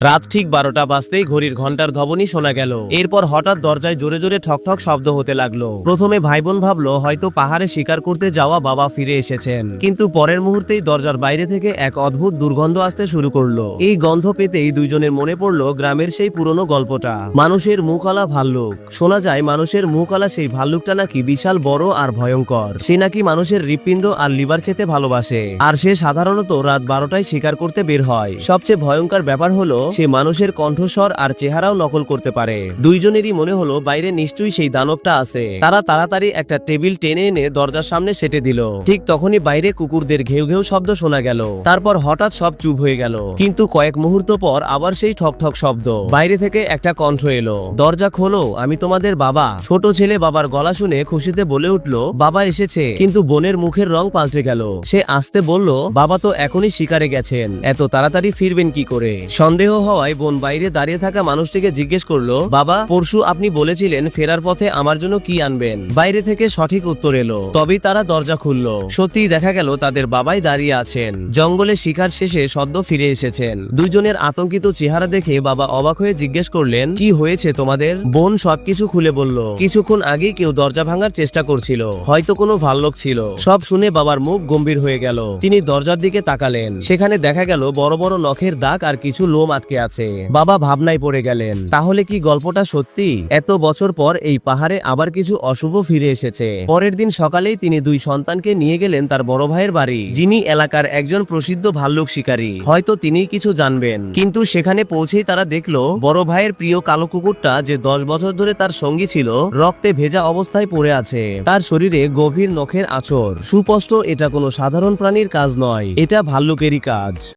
রাত ঠিক বারোটা বাজতেই ঘড়ির ঘণ্টার ধবনি শোনা গেল। এরপর হঠাৎ দরজায় জোরে জোরে ঠকঠক শব্দ হতে লাগল। প্রথমে ভাই বোন ভাবলো, হয়তো পাহাড়ে শিকার করতে যাওয়া বাবা ফিরে এসেছেন। কিন্তু পরের মুহূর্তেই দরজার বাইরে থেকে এক অদ্ভুত দুর্গন্ধ আসতে শুরু করল। এই গন্ধ পেতেই দুইজনের মনে পড়ল গ্রামের সেই পুরনো গল্পটা। মানুষের মুখলা ভাল্লুক। শোনা যায়, মানুষের মুখলা সেই ভাল্লুকটা নাকি বিশাল, বড় আর ভয়ঙ্কর। সে নাকি মানুষের হৃৎপিণ্ড আর লিভার খেতে ভালোবাসে। আর সে সাধারণত রাত বারোটায় শিকার করতে বের হয়। সবচেয়ে ভয়ঙ্কর ব্যাপার হলো সে মানুষের কণ্ঠস্বর আর চেহারাও নকল করতে পারে। দুইজনেরই মনে হলো বাইরে নিশ্চয়ই সেই দানবটা আছে। তারা তাড়াতাড়ি একটা টেবিল টেনে এনে দরজার সামনে সেটে দিল। ঠিক তখনই বাইরে কুকুরদের ঘেউ ঘেউ শব্দ শোনা গেল। তারপর হঠাৎ সব চুপ হয়ে গেল। কিন্তু কয়েক মুহূর্ত পর আবার সেই ঠক ঠক শব্দ। বাইরে থেকে একটা কণ্ঠ এলো। দরজা খোলো, আমি তোমাদের বাবা। ছোট ছেলে বাবার গলা শুনে খুশিতে বলে উঠল, বাবা এসেছে। কিন্তু বোনের মুখের রং পাল্টে গেল। সে আসতে বলল, বাবা তো এখনই শিকারে গেছেন। এত তাড়াতাড়ি ফিরবেন কি করে? সন্দেহ হওয়ায় বোন বাইরে দাঁড়িয়ে থাকা মানুষটিকে জিজ্ঞেস করল, বাবা, পরশু আপনি বলেছিলেন ফেরার পথে আমার জন্য কি আনবেন? বাইরে থেকে সঠিক উত্তর এলো। তবেই তারা দরজা খুলল। সত্যি দেখা গেল তাদের বাবাই দাঁড়িয়ে আছেন। জঙ্গলে শিকার শেষে সদ্য ফিরে এসেছেন। দুজনের আতঙ্কিত চেহারা দেখে বাবা অবাক হয়ে জিজ্ঞেস করলেন, কি হয়েছে তোমাদের? বোন সবকিছু খুলে বলল, কিছুক্ষণ আগেই কেউ দরজা ভাঙার চেষ্টা করছিল। হয়তো কোনো ভাল্লোক ছিল। সব শুনে বাবার মুখ গম্ভীর হয়ে গেল। তিনি দরজার দিকে তাকালেন। সেখানে দেখা গেল বড় বড় নখের দাগ আর কিছু লোম আটকে আছে। বাবা ভাবনায় পড়ে গেলেন, তাহলে কি গল্পটা সত্যি? এত বছর পর এই পাহাড়ে আবার কিছু অশুভ ফিরে এসেছে। পরের দিন সকালেই তিনি দুই সন্তানকে নিয়ে গেলেন তার বড় ভাইয়ের বাড়ি, যিনি এলাকার একজন প্রসিদ্ধ ভাল্লুক শিকারী। হয়তো তিনিই কিছু জানবেন। কিন্তু সেখানে পৌঁছেই তারা দেখল, বড় ভাইয়ের প্রিয় কালো কুকুরটা যে দশ বছর ধরে তার সঙ্গী ছিল, রক্তে ভেজা অবস্থায় পড়ে আছে। তার শরীরে গভীর নখের আঁচড়। সুস্পষ্ট এটা কোনো সাধারণ প্রাণীর কাজ নয়। এটা ভাল্লুকেরই কাজ।